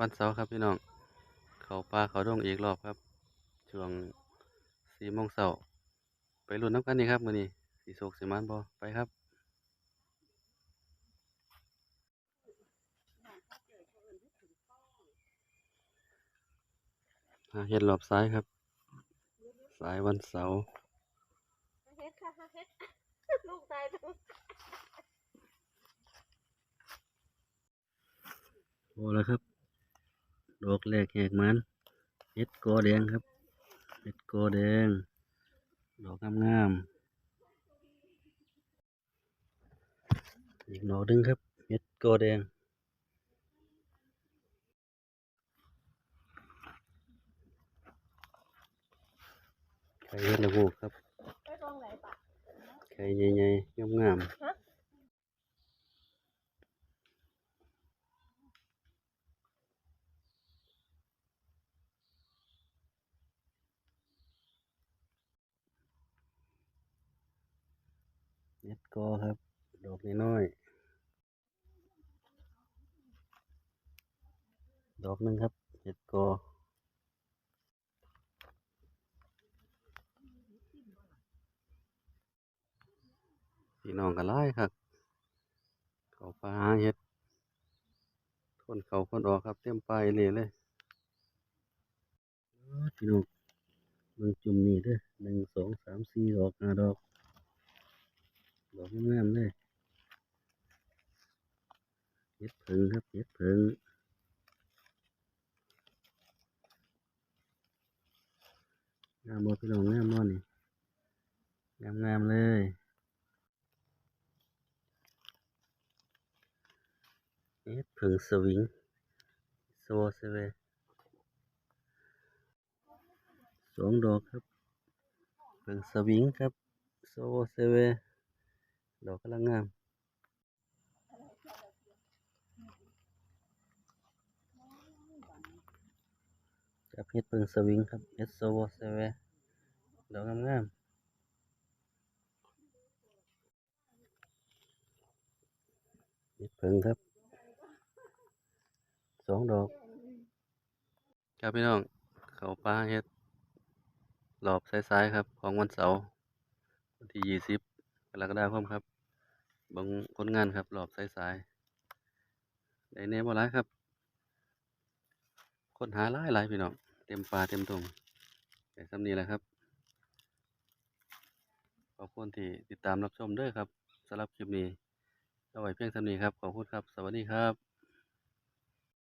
วันเสาร์ครับพี่น้อง เขาป่าเขาดงอีกรอบครับช่วงสี่โมงเช้าไปรุ่นน้ำกันนี่ครับมือนี้สีโศกสีมันบ่ไปครับเห็ดรอบซ้ายครับ สายวันเสาร์เฮ็ดค่ะเฮ็ดลูกตายโอ้แล้วครับ ดอกแรกแหกมันเห็ดกอแดงครับเห็ดกอแดง ดอกงามๆอีกดอกหนึงครับเห็ดกอแดงไข่เห็ดละโงูครับไข่ใหญ่ๆงามๆ กอครับ ดอกน้อยๆดอกหนึงครับเห็ดกอพี่น้องกันไล่ครับ เขาปลาหาเห็ดคนเขาคนออกครับ เต็มไปเลยเลยเออพี่น้องเบิ่งจุ่มนี่เด้อหนึ่งสองสามสี่ดอกห้าดอก ดอกงามๆเลยเห็ดเพิงครับเห็ดเพิงงามบ่พี่น้องงามบ่นี่งามๆเลยเอ๊ะผึ่งสวิงโซเซเวสองดอกครับผึ่งสวิงครับโซเซเว ดอกกำลังงามจับเห็ดผึ่งสวิงครับเห็ดโซวเซเวดอกงามงามเห็ดผึ่งครับสองดอกครับพี่น้องเขาปลาเฮ็ดหลอบซ้ายๆครับ ของวันเสาร์วันที่ยี่สิบกรกฎาคมครับ บางคนงานครับหลอบสายๆได้แน่บ่หลายครับ คนหาหลายหลายพี่น้องเต็มป่าเต็มตรงแต่สำนีแหละครับขอบคุณที่ติดตามรับชมด้วยครับสำหรับคลิปนี้เอาไว้เพียงสำนีครับ ขอบคุณครับ สวัสดีครับ